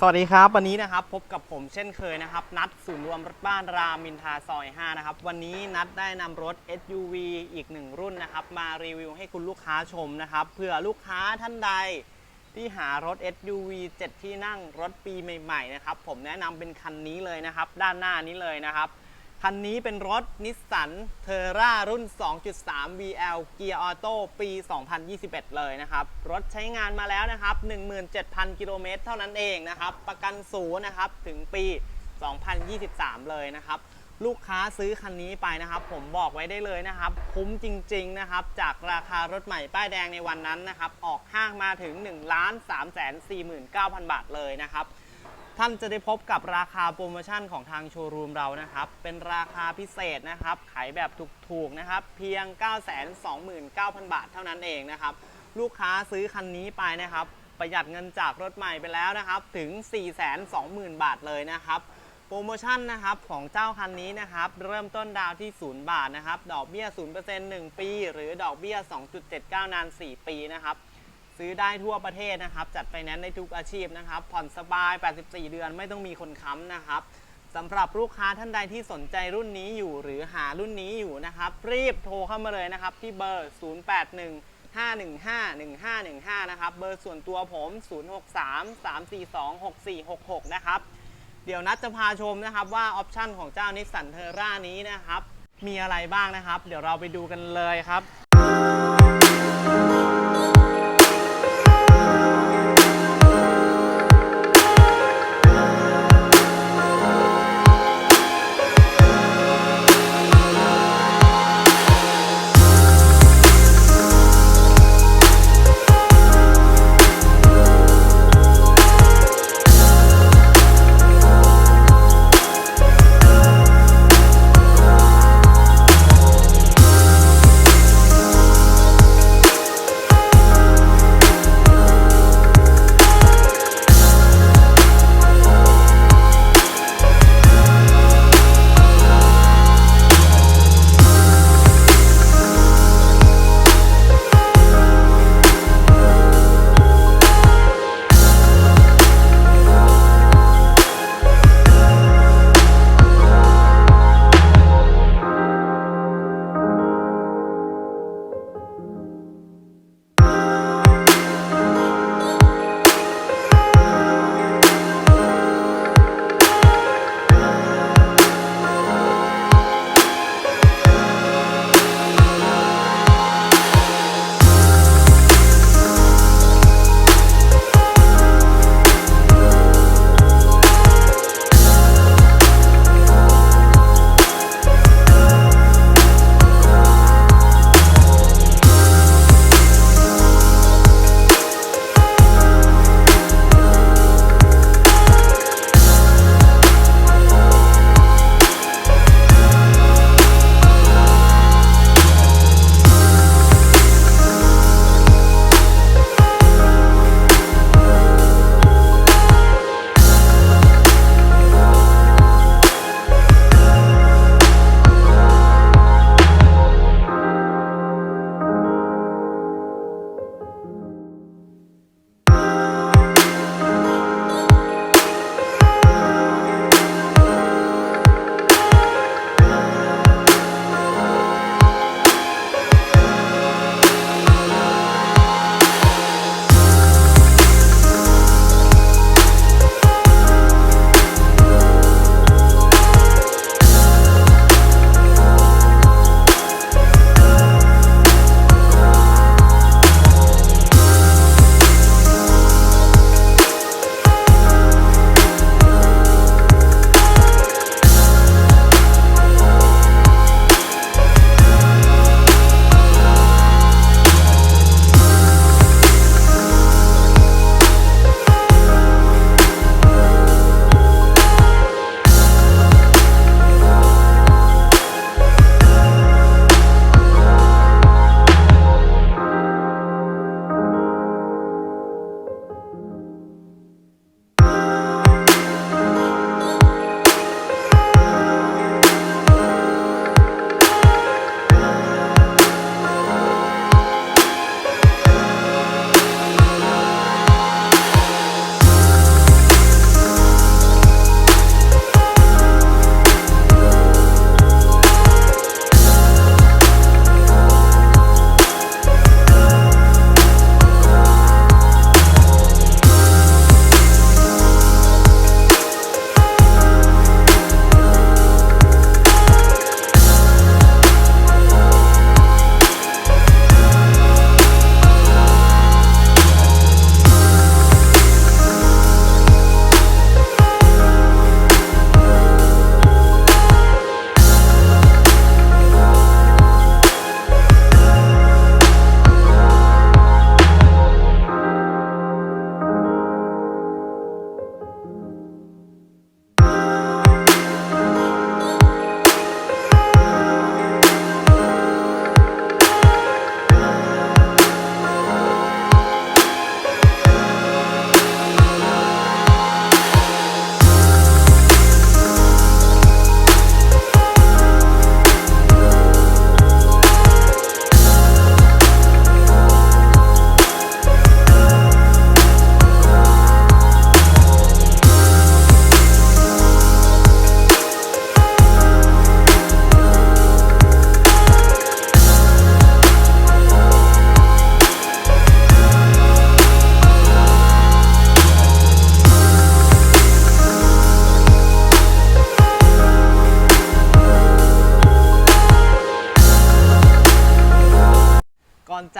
สวัสดีครับ วันนี้นะครับพบกับผมเช่นเคยนะครับ นัดศูนย์รวมรถบ้านรามินทาซอย 5 นะครับ วันนี้นัดได้นำรถ SUV อีกหนึ่งรุ่นนะครับ มารีวิวให้คุณลูกค้าชมนะครับเผื่อลูกค้าท่านใดที่หารถ SUV 7 ที่นั่งรถปีใหม่ๆนะครับผมแนะนำเป็นคันนี้เลยนะครับ ด้านหน้านี้เลยนะครับ คันนี้เป็นรถนิสสันเทอร่ารุ่น 2.3 VL เกียร์ออโต้ปี 2021 เลยนะครับ รถใช้งานมาแล้วนะครับ 17,000 กิโลเมตรเท่านั้นเองนะครับ ประกันศูนย์นะครับ ถึงปี 2023 เลยนะครับ ลูกค้าซื้อคันนี้ไปนะครับ ผมบอกไว้ได้เลยนะครับ คุ้มจริง ๆ นะครับ จากราคารถใหม่ป้ายแดงในวันนั้นนะครับ ออกห้างมาถึง 1 3 4 9 0 0 0 บาทเลยนะครับ ท่านจะได้พบกับราคาโปรโมชั่นของทางโชว์รูมเรานะครับ เป็นราคาพิเศษนะครับ ขายแบบถูกๆนะครับ เพียง 929,000 บาทเท่านั้นเองนะครับ ลูกค้าซื้อคันนี้ไปนะครับ ประหยัดเงินจากรถใหม่ไปแล้วนะครับ ถึง 420,000 บาทเลยนะครับ โปรโมชั่นนะครับของเจ้าคันนี้นะครับ เริ่มต้นดาวที่ 0 บาทนะครับ ดอกเบี้ย 0% 1 ปี หรือดอกเบี้ย 2.79 นาน 4 ปีนะครับ ซื้อได้ทั่วประเทศนะครับ จัดไฟแนนซ์ได้ทุกอาชีพนะครับ ผ่อนสบาย 84 เดือนไม่ต้องมีคนค้ำนะครับสำหรับลูกค้าท่านใดที่สนใจรุ่นนี้อยู่ หรือหารุ่นนี้อยู่นะครับ รีบโทรเข้ามาเลยนะครับ ที่เบอร์ 081 515 1515 นะครับ เบอร์ส่วนตัวผม 063 342 6466 นะครับ เดี๋ยวนัดจะพาชมนะครับว่าออปชั่นของเจ้านิสสันเทอร่านี้นะครับ มีอะไรบ้างนะครับ เดี๋ยวเราไปดูกันเลยครับ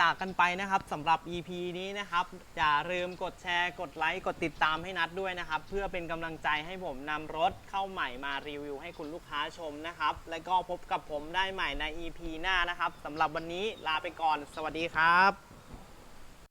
จากกันไปนะครับสำหรับ EP นี้นะครับ อย่าลืมกดแชร์กดไลค์กดติดตามให้นัดด้วยนะครับ เพื่อเป็นกำลังใจให้ผมนำรถเข้าใหม่มารีวิวให้คุณลูกค้าชมนะครับ และก็พบกับผมได้ใหม่ใน EP หน้านะครับสำหรับวันนี้ลาไปก่อน สวัสดีครับ